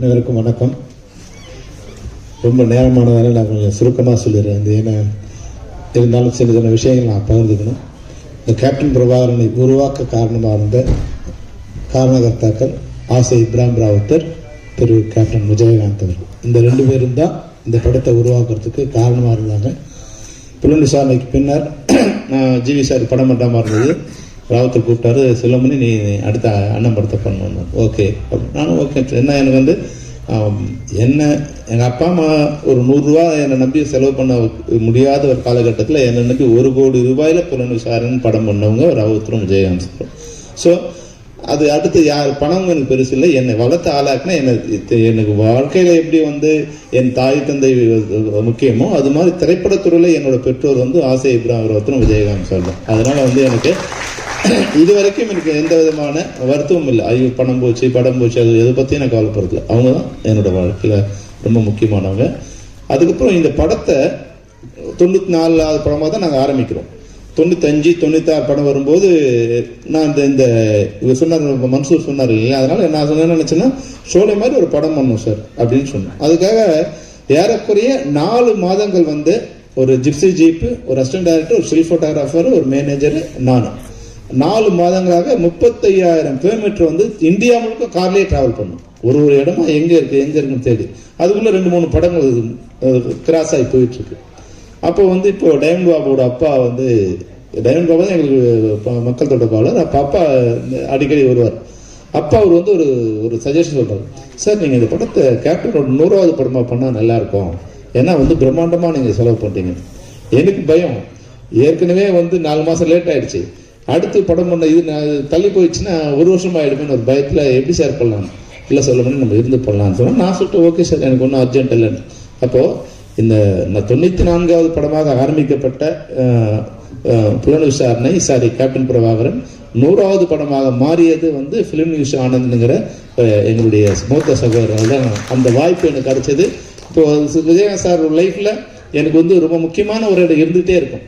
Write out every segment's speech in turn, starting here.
அனைவருக்கும் வணக்கம். ரொம்ப நேரமானதால நான் கொஞ்சம் சுருக்கமாக சொல்லிடுறேன். இந்த ஏன்னா இருந்தாலும் சில சில விஷயங்கள் நான் பகிர்ந்துக்கணும். இந்த கேப்டன் பிரபாகரனை உருவாக்க காரணமாக இருந்த காரணகர்த்தாக்கள் ஆசை இப்ராம் ராவுத்தர் திரு கேப்டன் விஜயகாந்த் அவர்கள். இந்த ரெண்டு பேரும் தான் இந்த படத்தை உருவாக்குறதுக்கு காரணமாக இருந்தாங்க. புலன் பின்னர் நான் ஜிவி சார் படம் பண்ணுறாம இருந்தது. ராவத்தை கூப்பிட்டாரு செல்லமணி நீ அடுத்த அண்ணன் படத்தை பண்ணணும் ஓகே. நானும் ஓகே. என்ன எனக்கு வந்து என்ன எங்கள் அப்பா அம்மா ஒரு நூறுரூவா என்னை நம்பி செலவு பண்ண முடியாத ஒரு காலகட்டத்தில் என்னை நம்பி ஒரு கோடி ரூபாயில் புலன் விசாரணை படம் பண்ணவங்க ராவுத்தரும் விஜயகாந்த். ஸோ அது அடுத்து யார் பணம் எனக்கு பெருசு இல்லை. என்னை வளர்த்து ஆளாக்குனா என்னை எனக்கு வாழ்க்கையில் எப்படி வந்து என் தாய் தந்தை முக்கியமோ அது மாதிரி திரைப்படத்துறையில் என்னோட பெற்றோர் வந்து ஆசை இப்ராஹிம் ரத்னம் விஜயகாந்த் சார் அதனால் வந்து எனக்கு இது வரைக்கும் எனக்கு எந்த விதமான வருத்தமும் இல்லை. ஐயோ பணம் போச்சு படம் போச்சு அது எதை பற்றியும் எனக்கு கவலைப்படுறதில்ல. அவங்க தான் என்னோட வாழ்க்கையில் ரொம்ப முக்கியமானவங்க. அதுக்கப்புறம் இந்த படத்தை தொண்ணூற்றி நாலாவது படமாக தான் நாங்கள் ஆரம்பிக்கிறோம். தொண்ணூத்தஞ்சு தொண்ணூத்தாறு படம் வரும்போது நான் இந்த இந்த இவர் சொன்னார் மன்சூர் சொன்னார் இல்லையா அதனால் நான் சொன்ன நினச்சேன்னா ஷோலை மாதிரி ஒரு படம் பண்ணணும் சார் அப்படின்னு சொன்னேன். அதுக்காக ஏறக்குறைய நாலு மாதங்கள் வந்து ஒரு ஜிப்சி ஜீப்பு ஒரு அசிஸ்டன்ட் டைரக்டர் ஒரு ஸ்டில் ஃபோட்டோகிராஃபர் ஒரு மேனேஜர் நான் நாலு மாதங்களாக முப்பத்தையாயிரம் கிலோமீட்டர் வந்து இந்தியா முழுக்க கார்லேயே ட்ராவல் பண்ணும். ஒரு ஒரு இடமா எங்கே இருக்குது எங்கே இருக்குன்னு தேடி. அதுக்குள்ளே ரெண்டு மூணு படங்கள் கிராஸ் ஆகி போயிட்டுருக்கு. அப்போ வந்து இப்போ டயமண்ட் பாபுவோட அப்பா வந்து டயமண்ட் பாபு தான் எங்களுக்கு மக்கள் தொடர்பாளர். அப்போ அப்பா அடிக்கடி வருவார். அப்பா அவர் வந்து ஒரு ஒரு சஜஷன் சொல்கிறார் சார் நீங்கள் இந்த படத்தை கேப்டனோட நூறாவது படமாக பண்ணால் நல்லாயிருக்கும் ஏன்னா வந்து பிரம்மாண்டமாக நீங்கள் செலவு பண்ணுறீங்க எனக்கு பயம். ஏற்கனவே வந்து நாலு மாதம் லேட் ஆகிடுச்சு அடுத்து படம் பண்ண இது நான் தள்ளி போயிடுச்சுன்னா ஒரு வருஷம் ஆகிடுமேனு ஒரு பயத்தில் எப்படி சார் பண்ணலாம்? இல்லை சொல்ல முடியும் நம்ம இருந்து பண்ணலாம்னு சொன்னால் நான் சொல்லிட்டு ஓகே சார் எனக்கு ஒன்றும் அர்ஜென்ட் இல்லைன்னு. அப்போது இந்த நான் தொண்ணூற்றி நான்காவது படமாக ஆரம்பிக்கப்பட்ட புலன் விசாரணை சாரி கேப்டன் பிரபாகரன் நூறாவது படமாக மாறியது வந்து ஃபிலிம் நியூஸ் ஆனந்த்ங்கிற எங்களுடைய மூத்த சகோதரர். தான் அந்த வாய்ப்பு எனக்கு கிடைச்சது. இப்போது விஜயகாந்த் சார் லைஃப்பில் எனக்கு வந்து ரொம்ப முக்கியமான ஒரு இடம் இருந்துகிட்டே இருக்கும்.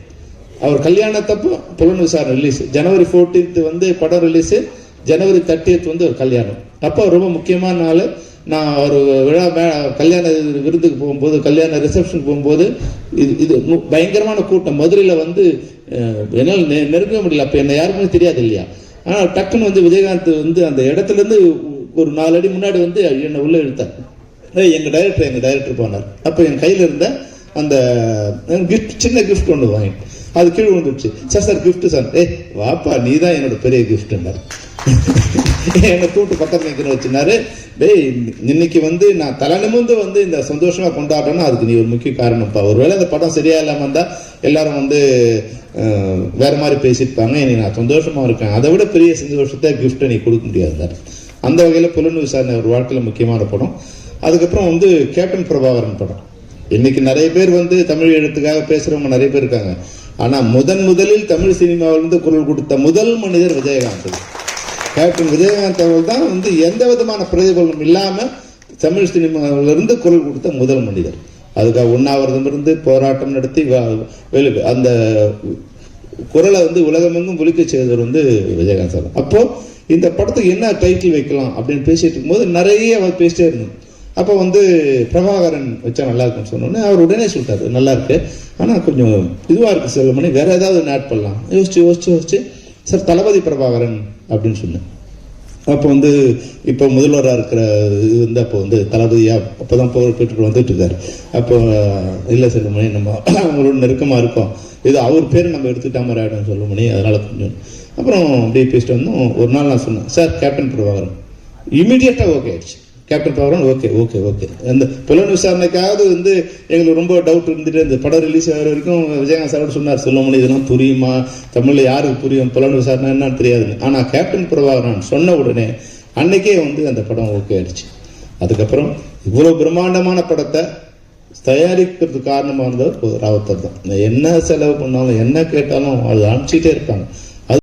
அவர் கல்யாணத்தப்போ புலன் விசாரணை ரிலீஸ் ஜனவரி 14th வந்து படம் ரிலீஸு ஜனவரி தேர்ட்டியத் வந்து ஒரு கல்யாணம். அப்போ ரொம்ப முக்கியமான நாள் நான் ஒரு விழா மே கல்யாண விருந்துக்கு போகும்போது கல்யாண ரிசப்ஷனுக்கு போகும்போது இது இது பயங்கரமான கூட்டம். மதுரையில் வந்து என்னால் நெ- நெருங்க முடியல. அப்போ என்னை யாருக்குமே தெரியாது இல்லையா? ஆனால் டக்குன்னு வந்து விஜயகாந்த் வந்து அந்த இடத்துலேருந்து ஒரு நாலு அடி முன்னாடி வந்து என்னை உள்ளே இழுத்தார். எங்கள் டைரக்டர் எங்கள் டைரக்டர் போனார். அப்போ என் கையில் இருந்த அந்த கிஃப்ட் சின்ன கிஃப்ட் ஒன்று வாங்கிட்டு. அது கீழே விழுந்துருச்சு. சார் சார் கிஃப்ட் சார் ஏ வாப்பா நீ தான் என்னோட பெரிய கிஃப்ட்னார் என்னை தூட்டு பக்கத்தில் நிற்கிற வச்சுனாரு. டேய் இன்னைக்கு வந்து நான் தலை நிமிர்ந்து வந்து இந்த சந்தோஷமாக கொண்டாடுறேன்னா அதுக்கு நீ ஒரு முக்கிய காரணம்ப்பா. ஒருவேளை அந்த படம் சரியா இல்லாமல் இருந்தால் எல்லாரும் வந்து வேற மாதிரி பேசியிருப்பாங்க இன்னைக்கு நான் சந்தோஷமாக இருக்கேன். அதை விட பெரிய சந்தோஷத்தை கிஃப்ட்டை நீ கொடுக்க முடியாது அந்த வகையில் புலன் விசாரணை ஒரு வாழ்க்கையில் முக்கியமான படம். அதுக்கப்புறம் வந்து கேப்டன் பிரபாகரன் படம். இன்னைக்கு நிறைய பேர் வந்து தமிழ் எழுத்துக்காக பேசுறவங்க நிறைய பேர் இருக்காங்க. ஆனா முதன் முதலில் தமிழ் சினிமாவிலிருந்து குரல் கொடுத்த முதல் மனிதர் விஜயகாந்த். கேப்டன் விஜயகாந்த் அவர்கள் தான் வந்து எந்த விதமான பிரதிபலனும் இல்லாம தமிழ் சினிமாவிலிருந்து குரல் கொடுத்த முதல் மனிதர். அதுக்காக உண்ணாவிரதம் இருந்து போராட்டம் நடத்தி வ- அந்த குரலை வந்து உலகமெங்கும் ஒலிக்க செய்தவர் வந்து விஜயகாந்த் சார். அப்போ இந்த படத்துக்கு என்ன டைட்டில் வைக்கலாம் அப்படின்னு பேசிட்டு இருக்கும்போது நிறைய அவர் பேசிட்டே இருந்தோம். அப்போ வந்து பிரபாகரன் வச்சா நல்லா இருக்கும்னு சொன்னோன்னே அவர் உடனே சொல்லிட்டாரு நல்லா இருக்கு. ஆனால் கொஞ்சம் இதுவாக இருக்குது செல்வமணி வேற ஏதாவது ஒன்று ஆட் பண்ணலாம். யோசிச்சு யோசிச்சு யோசிச்சு சார் தளபதி பிரபாகரன் அப்படின்னு சொன்னேன். அப்போ வந்து இப்போ முதல்வராக இருக்கிற இது வந்து அப்போ வந்து தளபதியாக அப்போ தான் போர் பெற்றுட்டு வந்துட்டு இருக்காரு. அப்போ இல்லை செல்வமணி நம்ம அவங்களோட நெருக்கமாக இருக்கோம். இது அவர் பேர் நம்ம எடுத்துக்கிட்ட மாதிரி ஆகிடும் செல்வமணி அதனால் கொஞ்சம். அப்புறம் அப்படியே பேசிட்டு வந்தோம். ஒரு நாள் நான் சொன்னேன் சார் கேப்டன் பிரபாகரன். இமீடியட்டாக ஓகே ஆயிடுச்சு. Captain Prabhakaran okay okay okay அந்த புலன் விசாரணைக்காவது வந்து எங்களுக்கு ரொம்ப டவுட் இருந்துட்டு அந்த படம் ரிலீஸ் ஆகிற வரைக்கும் விஜயகாந்த் சாரோட சொன்னார் செல்வமணி இதெல்லாம் புரியுமா? தமிழில் யாருக்கு புரியும்? புலன் விசாரணை என்னன்னு தெரியாதுன்னு. ஆனால் கேப்டன் பிரபாகரன் சொன்ன உடனே அன்னைக்கே வந்து அந்த படம் ஓகே ஆயிடுச்சு. அதுக்கப்புறம் இவ்வளோ பிரம்மாண்டமான படத்தை தயாரிக்கிறதுக்கு காரணமாக இருந்தவர் ராவத்தர் தான். என்ன செலவு பண்ணாலும் என்ன கேட்டாலும் அது அனுப்பிச்சிட்டே இருப்பாங்க.